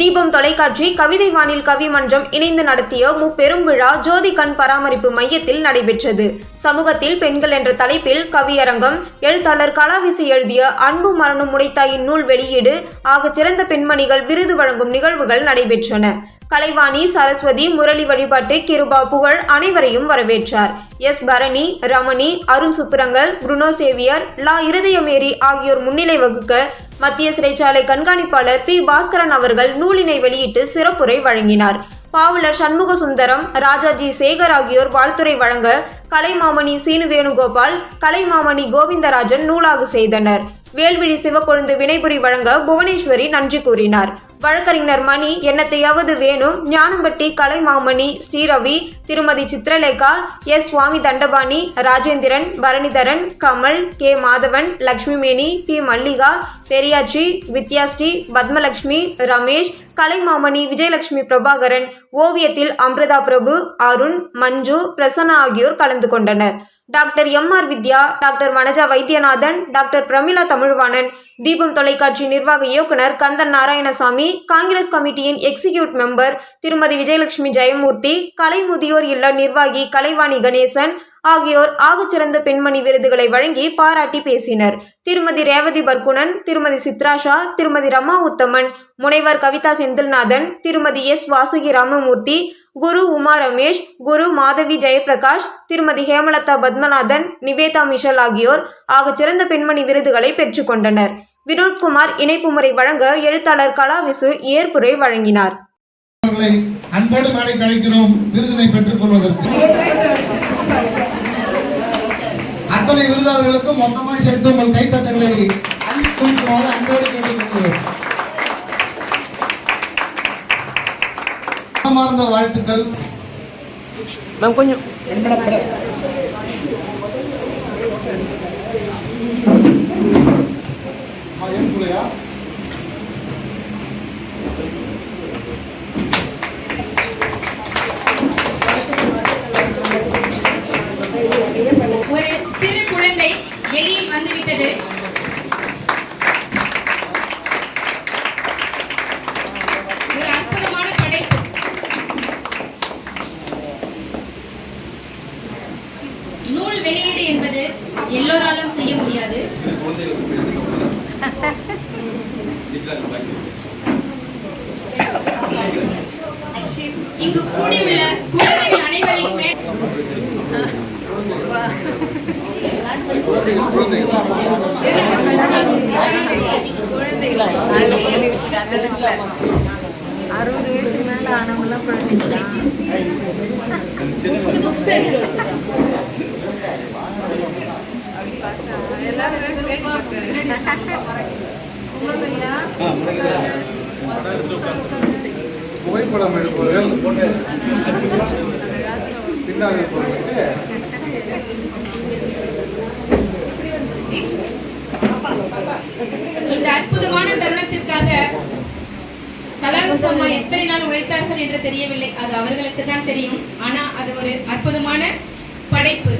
தீபம் தொலைக்காட்சி கவிதை வானில் கவி மன்றம் இணைந்து நடத்திய முப்பெரும் விழா ஜோதி கண் பராமரிப்பு மையத்தில் நடைபெற்றது. சமூகத்தில் பெண்கள் என்ற தலைப்பில் கவியரங்கம் எழுத்தாளர் கலாவிசி எழுதிய அன்பு மரணம் முனைத்தாயின் நூல் வெளியீடு ஆக சிறந்த பெண்மணிகள் விருது வழங்கும் நிகழ்வுகள் நடைபெற்றன. கலைவாணி சரஸ்வதி முரளி வழிபாட்டு கிருபா புகழ் அனைவரையும் வரவேற்றார். எஸ். பரணி ரமணி அருண் சுப்ரங்கல் புருனோ சேவியர் லா இருதயமேரி ஆகியோர் முன்னிலை வகுக்க மத்திய சிறைச்சாலை கண்காணிப்பாளர் பி. பாஸ்கரன் அவர்கள் நூலினை வெளியிட்டு சிறப்புரை வழங்கினார். பாவலர் சண்முக சுந்தரம் ராஜாஜி சேகர் ஆகியோர் வாழ்த்துரை வழங்க கலைமாமணி சீனு வேணுகோபால் கலைமாமணி கோவிந்தராஜன் நூலாக செய்தனர். வேல்விழி சிவக்கொழுந்து வினைபுரி வழங்க புவனேஸ்வரி நன்றி கூறினார். வழக்கறிஞர் மணி என்னத்தையாவது வேணும். ஞானம்பட்டி கலைமாமணி ஸ்ரீரவி திருமதி Chitralekha S Swami Dandapani Rajendran Bharanidharan Kamal K Madhavan Lakshmimeni P Mallika Periyachi Vidyasri Padmalakshmi Ramesh Kalaimamani Vijayalakshmi Prabhakaran ஓவியத்தில் அம்ருதா பிரபு அருண் மஞ்சு பிரசன்னா ஆகியோர் கலந்து கொண்டனர். Doctor M R Vidya doctor Vanaja Vaidyanathan doctor Pramila Tamilvanan Deepam தொலைக்காட்சி நிர்வாக இயக்குனர் கந்தன் நாராயணசாமி காங்கிரஸ் கமிட்டியின் எக்ஸிகியூட் மெம்பர் திருமதி விஜயலட்சுமி ஜெயமூர்த்தி கலை முதியோர் இல்ல நிர்வாகி கலைவாணி கணேசன் ஆகியோர் ஆகச்சிறந்த பெண்மணி விருதுகளை வழங்கி பாராட்டி பேசினர். திருமதி ரேவதி பர்குணன் திருமதி சித்ராஷா திருமதி ரமா உத்தமன் முனைவர் கவிதா செந்தில்நாதன் திருமதி எஸ் வாசுகி ராமமூர்த்தி குரு உமா ரமேஷ் குரு மாதவி ஜெயபிரகாஷ் திருமதி ஹேமலதா பத்மநாதன் நிவேதா மிஷல் ஆகியோர் ஆகச்சிறந்த பெண்மணி விருதுகளை பெற்றுக்கொண்டனர் வினோத்குமார் இணைப்பு முறை வழங்க எழுத்தாளர் கலாவிசு ஏற்புரை வழங்கினார். அன்போடு மேடை கழிக்கிறோம். விருதினை பெற்றுக் கொள்வதற்கு. அத்தனை விருதாளர்களுக்கும் மொத்தமாய் சேர்த்து உங்கள் கைத்தட்டங்களை அன்போடு கேட்டுக்கொள்கிறோம். மனமார்ந்த வாழ்த்துக்கள். மேம் கொஞ்சம். ஒரு வெளியில் வந்துவிட்டது. ஒரு அற்புதமான படைப்பு. நூல் வெளியீடு என்பது எல்லோராலும் செய்ய முடியாது. இங்கு கூடியுள்ள குழந்தைகள் அனைவரையும் அறுபது வயசுக்கு மேல ஆனவங்கலாம் புகைப்படம் எடுப்பவர்கள் பின்னாடி இந்த அற்புதமான தருணத்திற்காக அம்மா எத்தனை நாள் உழைத்தார்கள் என்று தெரியவில்லை. அது அவர்களுக்கு தான் தெரியும். ஆனா அது ஒரு அற்புதமான படைப்பு.